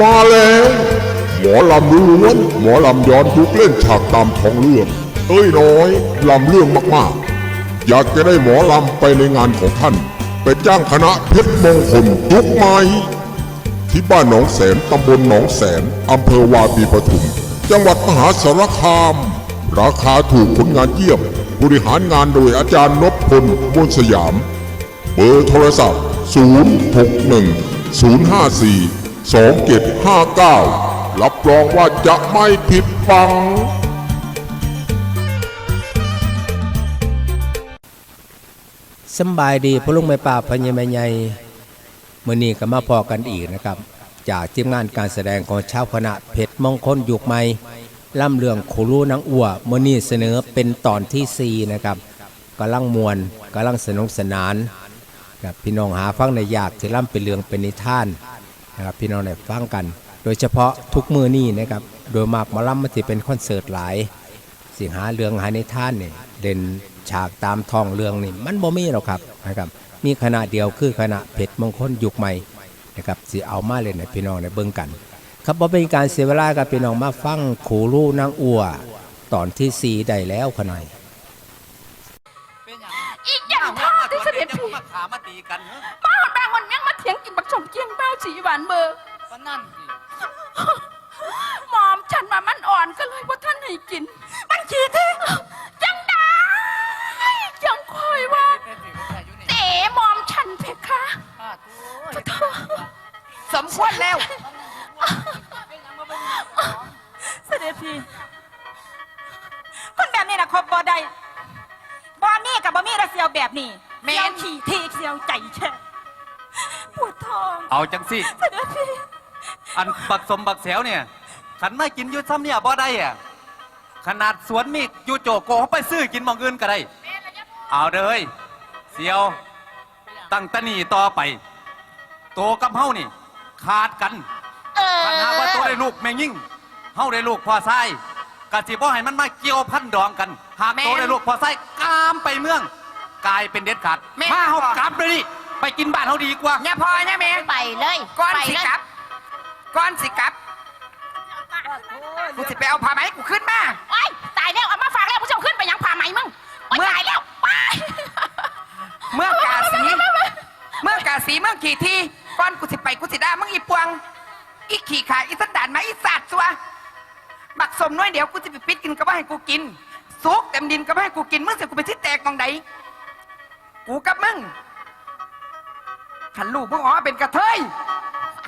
มาแล้ว หมอลำล้วนหมอลำย้อนยุคเล่นฉากตามท้องเรื่องเอ้ยน้อยลำเรื่องมากๆ อยากจะได้หมอลำไปในงานของท่าน ไปจ้างคณะเพชรมงคลยุคใหม่ที่บ้านหนองแสนตำบลหนองแสนอำเภอวาปีปทุม จังหวัดมหาสารคาม ราคาถูกผลงานเยี่ยม บริหารงานโดยอาจารย์นพพลบนสยาม เบอร์โทรศัพท์ 061 054 2759 รับรองว่าจะไม่ผิดฟัง สำบายดีพ่อลุงแม่ป่าพญาแม่ใหญ่มื่อนี้ก็มาพอกันอีกนะครับ จากทีมงานการแสดงของชาวคณะเพชรมงคลยุคใหม่ล่ำเรื่องขูรูนางอัวมื่อนี้เสนอเป็นตอนที่ 4 นะครับกำลังมวนกำลังสนุกสนานครับพี่น้องหาฟังในยากที่ล่ำเป็นเรื่องเป็นนิทาน นะครับพี่น้องได้ฟังกัน โดยเฉพาะทุกมือนี้นะครับโดยมากมาล่ำมันจะเป็นคอนเสิร์ตหลาย สิงหาเรืองหาในท่านเนี่ยเด่นฉากตามทองเรืองนี่มันบ่มีหรอกครับนะครับมีคณะเดียวคือคณะเพชรมงคลยุคใหม่นะครับสิเอามาเล่นให้พี่น้องได้เบิ่งกัน ครับบ่เป็นการเสียเวลากับพี่น้องมาฟังขูรูนางอัวตอนที่สี่ได้แล้วขน่อย มาขามาตีกันเหรอมาหอดบางคนยังมาเถียงกินบักสมเกียงเป้าสีหวานเบอร์ก็นั่นสิหมอมฉันมามันอ่อนก็เลยว่าท่านให้กิน มันขี้เท่จังได้จังคอยว่าเป็นสิเป็นอายุนี่เต๋หมอมฉันเพคะป้าโถ่โธ่สมควรแล้ว เสด็จพี่คนแบบนี้นะครบบ่ได้บ่มีกับบ่มีระเสียวแบบนี้ แม่เสียวขี่ที่เสียวใจแช่ปวดท้องเอาจังสิเสด็จพี่อันบักสมบักแสวเนี่ยขันไม่กินอยุซ้ำเนี่ยบ่ได้อะขนาดสวนมีดอยูโจโกเขาไปซื้อกินหมองอื่นก็ได้ เอาเด้อเฮ้ยเสียว ตั้งแตะนีต่อไป โตกับเฮานี่ ขาดกันเออปัญหาว่าโตได้ลูกแม่ยิ่งเฮาได้ลูกพ่อไส้กะสิบ่ให้มันมาเกี่ยวพันดองกัน หากโตได้ลูกพ่อไส้กามไปเมือง กลายเป็นเด็ดขาดมาเฮากลับเลยดิไปกินบ้านเฮาดีกว่า เนี่ยพอเนี่ยแม่ไปเลยก้อนไปสิเลยกลับก้อนสิกลับกูสิไปเอาผ้าไหมกูขึ้นมา โอ้ยตายแล้วเอามาฝากแล้วผู้ชมขึ้นไปยังผ่าไหมมึงโอ้ยเมื่อ ตายแล้วไปเมื่อกาสีเมื่อกาสีเมื่อขี่ทีก้อนกูสิไปกูสิด่ามึงอีปวง อีขี่ขาอีสันดานมาอีสัตว์สัวบักสมน้อยเดี๋ยวกูจะไปปิดกินก็ว่าให้กูกินซุกเต็มดินก็ว่าให้กูกินมึงเสียกูไปที่แตกมองใด กูกับมึงขันลูกมึงอ๋อเป็นกระเทย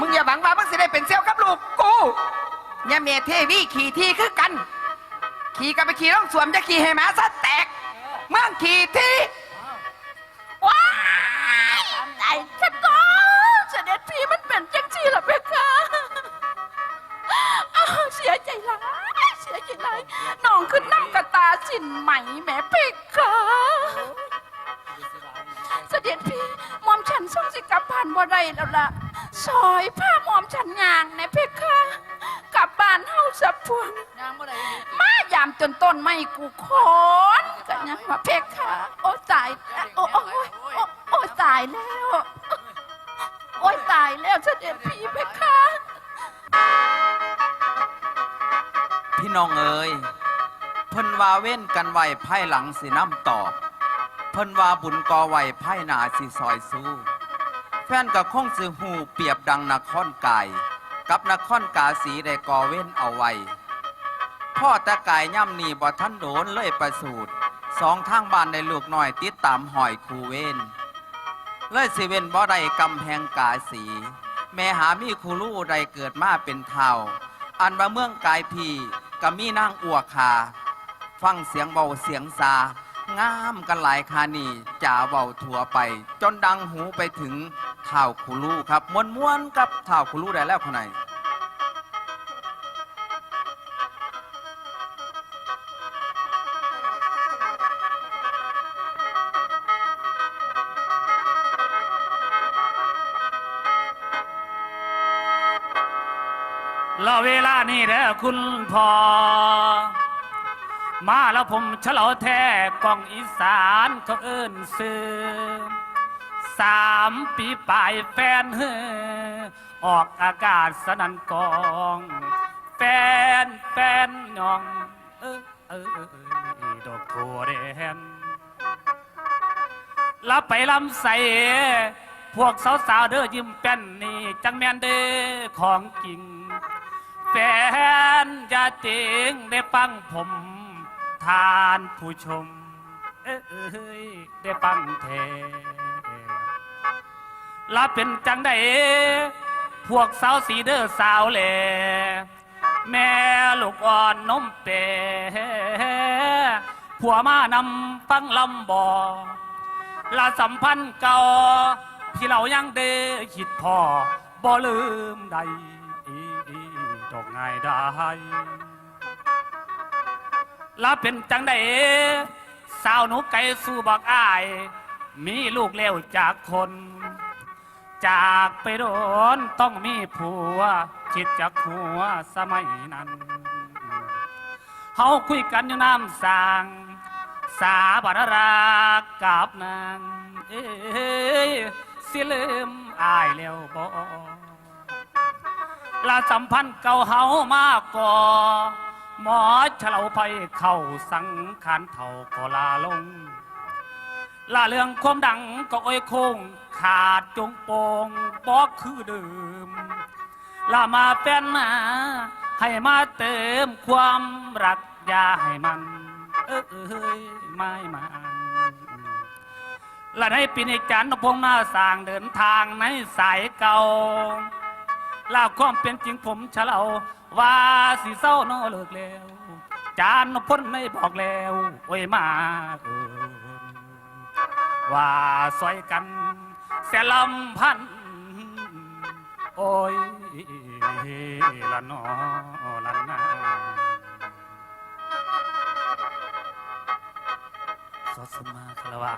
มึงอย่าหวังว่ามึงสิได้เป็นเซลล์กับลูกกูเนี่ยเมียเทวีขี่ที่คือกัน ขี่กันไปขี่ต้องสวมจะขี่ให้หมาซะแตกเมื่อขี่ที่ว้ายตายฉันก็เสด็จพี่มันเป็นจังจีล่ะเพคะอ้าวเสียใจหลายเสียใจหลายน้องขึ้นน้ำกระตาสินใหมแม่เพคะ ด็จพี่หมอมฉันส่งสิกลับบ้านบ่ได้แล้วล่ะซอยผ้าหมอมฉันยางในเพคะกลับบ้านเฮาสับพวงมายามจนต้นไม่กูคอนกันยังมาเพคะโอ้ตายโอ้โอ้โอ้ยโอ้โอ้ตายแล้ว โอ้ยตายแล้วเสด็จพี่เพคะพี่น้องเอ๋ยเพิ่นว่าเว้นกันไว้ไพ่หลังสิน้ำตอบ เพิ่นว่าบุญกอไว้ไพ่นาสิซอยสู้ แฟนกับคงสิหูเปรียบดังนครกาย กับนครกาสีได้กอเว้นเอาไว้ พ่อแต่กายย่ำหนีบ่ท่านโดนเลยประสูตรสองทางบ้านในลูกน้อยติดตามหอยคูเว้นเลยสิเว้นบ่ได้กำแพงกาสี แม่หามีคูลู่ใดเกิดมาเป็นเท่า อันว่าเมืองกายพีก็มีนางอัวคา ฟังเสียงเบาเสียงซา งามกันหลายคานีจ่าเบาทั่วไป จนดังหูไปถึงท่าคูลู่ครับมวนมวนๆกับท่าคูลู่ได้แล้วคนไหนรอเวลานี่เด้อคุณพอ มาแล้วผมเฉลาแท้กองอีสานเขาเอิ้นซื้อสามปีปลายแฟนเฮอออกอากาศสนันกอง แฟนแฟนยอง เออเออเออเออดอกโทแดนรับไปลำใส่พวกสาวๆเด้อยิ้มแป้นนี่จังแมนเด้อของจริง แฟนอย่าเจงได้ฟังผม ทานผู้ชม เอ้ยได้ฟังแทลาเป็นจังได้พวกสาวสีเด้อสาวแหล่แม่ลูกอ่อนนมเปผัวมานำฟังลำบอลาสัมพันธ์เก่าที่เรายังเด้คิดพอบ่ลืมใดดอกง่ายได้ ลาเป็นจังไดสาวหนูไก่สู้บักอาย มีลูกเลี้ยวจากคน จากไปโดนต้องมีผัว คิดจากหัวสมัยนั้นเฮาคุยกันอยู่น้ำสาง สาบานรักกับนาง เอ้ยสิลืมอายแล้วบ่ลาสัมพันธ์เก่าเฮามากกว่า หมอเฉลาไปเข้าสังขารเท่าก็ลาลงลาเรื่องความดังก็อ้ยคง ขาดจงโปงบอกคือเดิมลามาเป็นมาให้มาเติมความรักยาให้มัน เอ้ยไม่มันและในปีนี้จันทร์พงมาสร้างเดินทางในสายเก่าลาความเป็นจริงผมเฉลา ว่าสิเศร้านอเลิกแล้ว จานนพ้นไม่บอกแล้วโอ้ยมาเอินว่าซอยกันเสยลำพัน โอ้ยละนอละนาขอสมมาคารวะ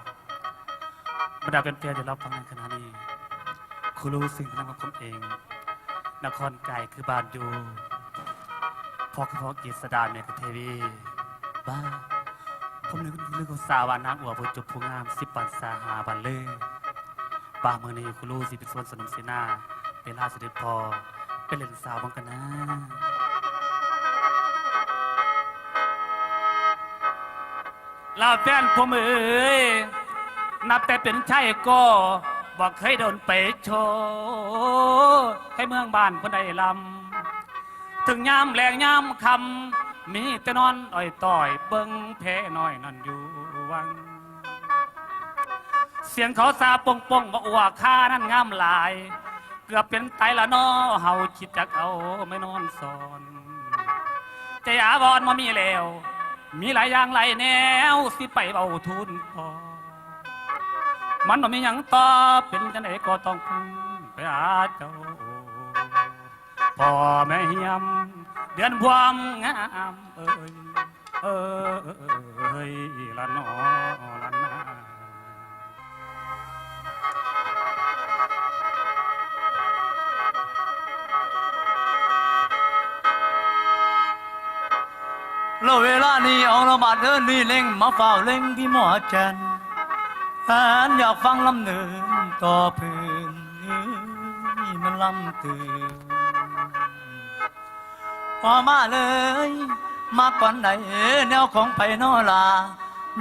บรรดาเป็นเพียรได้รับฟังในขณะนี้คุณรู้สิ่งที่ทำกับผมเอง นครไก่คือบ้านอยู่ พอคือพอกีสดานเมกเทวีบ้าผมนึกเรื่องของสาวานางอัวบนจบผู้งามสิบปันสาหาบันเล่บ้าเมื่อนี้คุณรู้สิเป็นส่วนสนมเสนาเป็นลาเสด็จพอเป็นเล่นสาวบังกันนะลาแฟนผมเอ๋ยนับแต่เป็นชายก็บอกเคยโดนไปโชให้เมืองบ้านคนใดลำ ถึงยามแรงยามคำมีแต่นอนอ่อยต่อยเบิ้งแพ้น้อยนั่นอยู่วัง เสียงเขาซาปงปงบอว่าข้านั้นงามหลาย เกือบเป็นไตละนอเฮาคิดจักเอาไม่นอนสอนใจอาบอนมามีแล้ว มีหลายอย่างหลายแนวสิไปเบาทุนพอมันบ่มีหยังต่อเป็นจังไดก็ต้องพึ่งไปหาเจ้า พ่อแม่เฮียม เดือนพวามงามเอ้ยเอ้ยละนอละนาแล้วเวลานี้เอาระบาดเอินนี่เล่งมาเฝ้าเล่งที่หมอจันแฟนอยากฟังลำเนินต่อพื้นนี่มันลำตื่น พอมาเลย มาก่อนไหนแนวของไปนอลา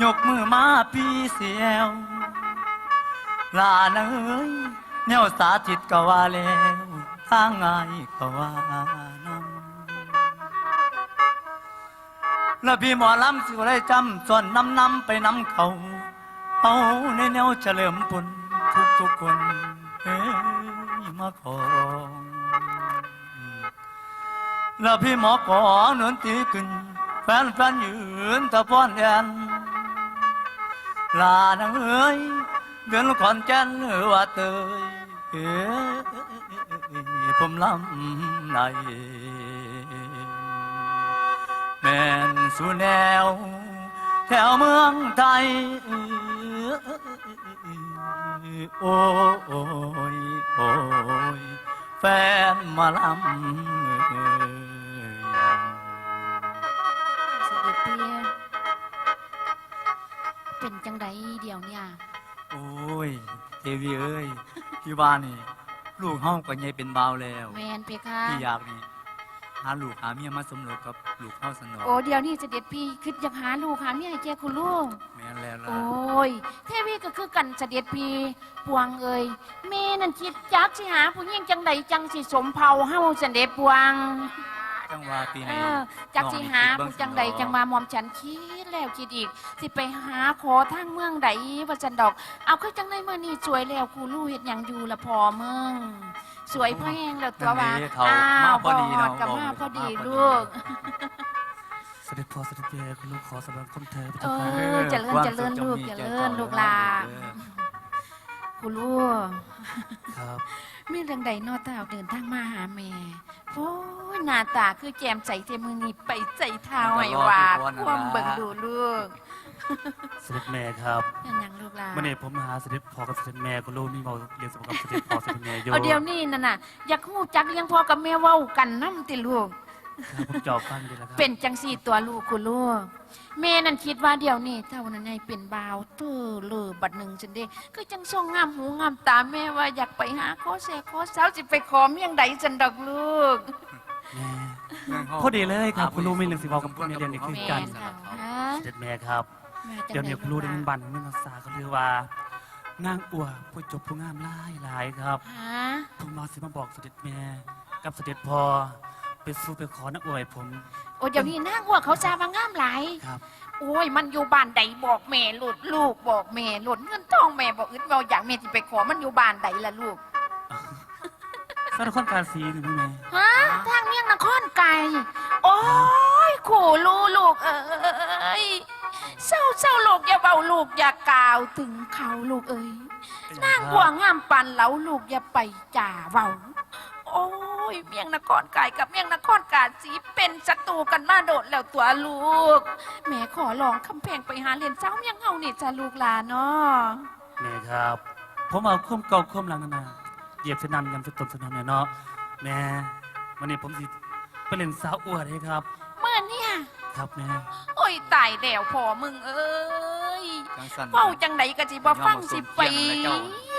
ยกมือมาพี่เสียวลาเนยแนวสาธิตก็ว่าแล้วทางง่ายก็ว่านำแล้วพี่หมอลำสิได้จำส่วนนำนำไปนำเขาเอาในแนวเฉลิมปุนทุกทุกคนเฮ้ยมาขอ แล้วพี่หมอขอเนินตีขึ้น แฟนแฟนยืนตะป้อนแอนลานังเอ้ยเดือนขอนแก่นว่าเตยเอ้ยผมลำในแม่นสู่แนว แถวเมืองไทยโอ้ยโอ้ยแฟนมาลำ เป็นจังไดเดี๋ยวเนี่ย โอ้ยเทวีเอ้ยพี่ว่านี่ ลูกห้องก็ใหญ่เป็นบ่าวแล้วแมนเพคะพี่อยากนี่หาลูกหาเมียมาสมรสกับลูกเฮาสนองโอ้เดี๋ยวนี้เสด็จพี่คิดอยากหาลูกหาเมียให้แกคุณลูก แม่นแล้วล่ะโอ้ยเทวีก็คือกันเสด็จพี่ปวงเอ้ยแม่นั่นคิดจักสิหาผู้หญิงจังใดจังสิสมเผ่าเฮาเสด็จปวง จังว่าปีเอนี้อจักสิหาน้องนี่ผู้จังใดจังมาหมอมฉันคิดแล้วคิดอีก สิไปหาขอทางเมืองใดว่าจันดอก เอาคือจังไดมานี่สวยแล้วกูรู้เฮ็ดหยังอยู่ละพอเมืองสวยพอแห้งแล้วตัวว่านั่นเด้เขาอ้าวมาพอดีบเนาะดกับบอกมาพอดีมาพอดีลูก เสด็จพ่อเสด็จแม่คุณลูกขอสำหรับคำเธอพระเอเจ้าค่ะอเจริญเจริญลูกเจริญลูกหลากูรู้ ครับ มีเรื่องใดนอต้าเดินทางมาหาแม่โอ้ย หน้าตาคือแจมใสเทมือนี่ไปใจเท้าไอ้วาดความเบิ่งดูลูกเสด็จแม่ครับนั่นหยังลูกหลานเมื่อนี้ผมหาเสด็จพ่อกับเสด็จแม่คุณลูกนี่เมาเรียนสมกับเสด็จพ่อเสด็จแม่อยู่เอาเดี๋ยวนี้นั่นน่ะอยากฮู้จักเลี้ยงพ่อกับแม่เว้ากันน้ำติลูกครับผมจอบฟังดีแล้วครับเป็นจังสี่ตัวลูกคุณลูกแม่นั่นคิดว่าเดี๋ยวนี้เท่านั้นไงเป็นบ่าวเธอเลอบัดหนึ่งจันเด้ก็จังส่งงามหูงามตาแม่ว่าอยากไปหาขอเสกขอสาวสิไปขอเมียงใดจันดอกลูกแม่ พอดีเลยครับคุณลูกไม่เรื่องสิเว้ากับคุณแม่เรียนนี่คือแม่กันค่ะฮะเสด็จแม่ครับแม่จังเดี๋ยวนี้คุณลูกได้ลูยินกบันไม่นักษาเขาเรียกว่านางอัวผู้จบผู้งามหลายหลายครับฮะผมมาสิมาบอกเสด็จแม่กับเสด็จพ่อไปสู้ไปขอนางอวยผมโอ้เดี๋ยวนี้นางว่าเขาจามางามหลายครับโอ้ยมันอยู่บ้านใดบอกแม่หลุดลูกบอกแม่หลุดเงินทองแม่บอกอึดเราอยากแม่ที่ไปขอมันอยู่บ้านใดล่ะลูก สารคอนการสีหนึ่งแม่ฮะทางเมียงนครไก่ โอ้ยขู่ลูลูกเอ้ยเศร้าเศร้าลูกอย่าเบาลูกอย่ากล่าวถึงเขาลูกเอ้ยนางบัวงามปันเหลาลูกอย่าไปจ่าเบาโอ้ยเมียงนครไก่กับเมียงนครกาสีเป็นศัตรูกันมาโดดแล้วตัวลูก แม่ขอลองคำแพงไปหาเรียนเจ้าเมียงเฮานี่จ้าลูกหลานเนาะแม่ครับ ผมเอาคุ้มเก่าคุ้มหลังนั่นนะ เหยียบสนำยำสตนสนำเนี่ยเนาะแม่วันนี้ผมสิไปเล่นสาวอวดให้ครับ เมื่อเนี่ย ครับแม่โอ้ยตายแล้วพอมึงเอ้ยจังสันเฝ้าจังไดก็สิบ่ฟังสิไป ยอมเอาสมเกียรตินั่นแหละเจ้า